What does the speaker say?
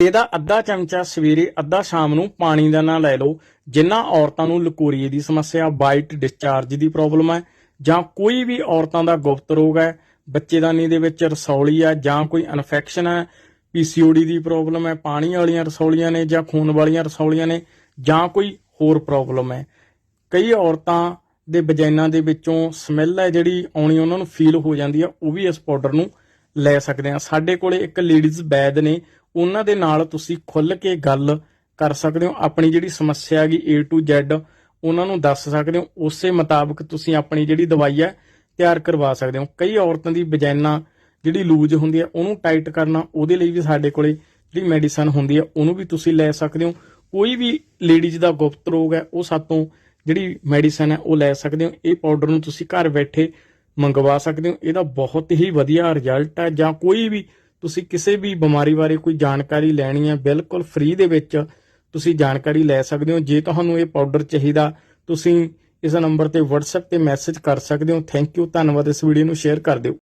ਇਹਦਾ ਅੱਧਾ ਚਮਚਾ ਸਵੇਰੇ ਅੱਧਾ ਸ਼ਾਮ ਨੂੰ ਪਾਣੀ ਦਾ ਨਾਲ ਲੈ ਲਓ। ਜਿਨ੍ਹਾਂ ਔਰਤਾਂ ਨੂੰ ਲਕੋਰੀਏ ਦੀ ਸਮੱਸਿਆ ਵਾਈਟ ਡਿਸਚਾਰਜ ਦੀ ਪ੍ਰੋਬਲਮ ਹੈ, ਜਾਂ ਕੋਈ ਵੀ ਔਰਤਾਂ ਦਾ ਗੁਪਤ ਰੋਗ ਹੈ ਬੱਚੇਦਾਨੀ ਦੇ ਵਿੱਚ ਰਸੌਲੀ ਆ ਜਾਂ ਕੋਈ ਇਨਫੈਕਸ਼ਨ ਹੈ ਪੀਸੀਓਡੀ ਦੀ ਪ੍ਰੋਬਲਮ ਹੈ, ਪਾਣੀ ਵਾਲੀਆਂ ਰਸੌਲੀਆਂ ਨੇ ਜਾਂ ਖੂਨ ਵਾਲੀਆਂ ਰਸੌਲੀਆਂ ਨੇ, ਜਾਂ ਕੋਈ ਹੋਰ ਪ੍ਰੋਬਲਮ ਹੈ। ਕਈ ਔਰਤਾਂ ਦੇ ਵਜਾਈਨਾਂ ਦੇ ਵਿੱਚੋਂ ਸਮੈਲ ਹੈ ਜਿਹੜੀ ਆਉਣੀ ਉਹਨਾਂ ਨੂੰ ਫੀਲ ਹੋ ਜਾਂਦੀ ਆ ਉਹ ਵੀ ਇਸ ਪਾਊਡਰ ਨੂੰ ਲੈ ਸਕਦੇ ਆ ਸਾਡੇ ਕੋਲੇ ਇੱਕ ਲੇਡੀਜ਼ ਬੈਦ ਨੇ ਉਹਨਾਂ ਦੇ ਨਾਲ ਤੁਸੀਂ ਖੁੱਲ ਕੇ ਗੱਲ ਕਰ ਸਕਦੇ ਹੋ। ਆਪਣੀ ਜਿਹੜੀ ਸਮੱਸਿਆ ਹੈਗੀ A to Z, ਉਹਨਾਂ ਨੂੰ ਦੱਸ ਸਕਦੇ ਹੋ। ਉਸੇ ਮੁਤਾਬਕ ਤੁਸੀਂ ਆਪਣੀ ਜਿਹੜੀ ਦਵਾਈ ਹੈ ਤਿਆਰ ਕਰਵਾ ਸਕਦੇ ਹੋ। ਕਈ ਔਰਤਾਂ ਦੀ ਵਜਾਈਨਾ ਜਿਹੜੀ ਲੂਜ ਹੁੰਦੀ ਹੈ, ਉਹਨੂੰ ਟਾਈਟ ਕਰਨਾ ਉਹਦੇ ਲਈ ਵੀ ਸਾਡੇ ਕੋਲੇ ਜਿਹੜੀ ਮੈਡੀਸਨ ਹੁੰਦੀ ਹੈ, ਉਹਨੂੰ ਵੀ ਤੁਸੀਂ ਲੈ ਸਕਦੇ ਹੋ। ਕੋਈ ਵੀ ਲੇਡੀਜ਼ ਦਾ ਗੁਪਤ ਰੋਗ ਹੈ, ਉਹ ਸਾਤੋਂ ਜਿਹੜੀ ਮੈਡੀਸਨ ਹੈ, ਉਹ ਲੈ ਸਕਦੇ ਹੋ। ਇਹ ਪਾਊਡਰ ਨੂੰ ਤੁਸੀਂ ਘਰ ਬੈਠੇ ਮੰਗਵਾ ਸਕਦੇ ਹੋ। ਇਹਦਾ ਬਹੁਤ ਹੀ ਵਧੀਆ ਰਿਜ਼ਲਟ ਹੈ। ਜਾਂ ਕੋਈ ਵੀ ਤੁਸੀਂ ਕਿਸੇ ਵੀ ਬਿਮਾਰੀ ਬਾਰੇ ਕੋਈ ਜਾਣਕਾਰੀ ਲੈਣੀ ਹੈ, ਬਿਲਕੁਲ ਫ੍ਰੀ ਦੇ ਵਿੱਚ ਤੁਸੀਂ ਜਾਣਕਾਰੀ ਲੈ ਸਕਦੇ ਹੋ। ਜੇ ਤੁਹਾਨੂੰ ਇਹ ਪਾਊਡਰ ਚਾਹੀਦਾ, ਤੁਸੀਂ ਇਸ ਨੰਬਰ ਤੇ WhatsApp ਤੇ ਮੈਸੇਜ ਕਰ ਸਕਦੇ ਹੋ। ਥੈਂਕ ਯੂ ਧੰਨਵਾਦ ਇਸ ਵੀਡੀਓ ਨੂੰ ਸ਼ੇਅਰ ਕਰ ਦਿਓ।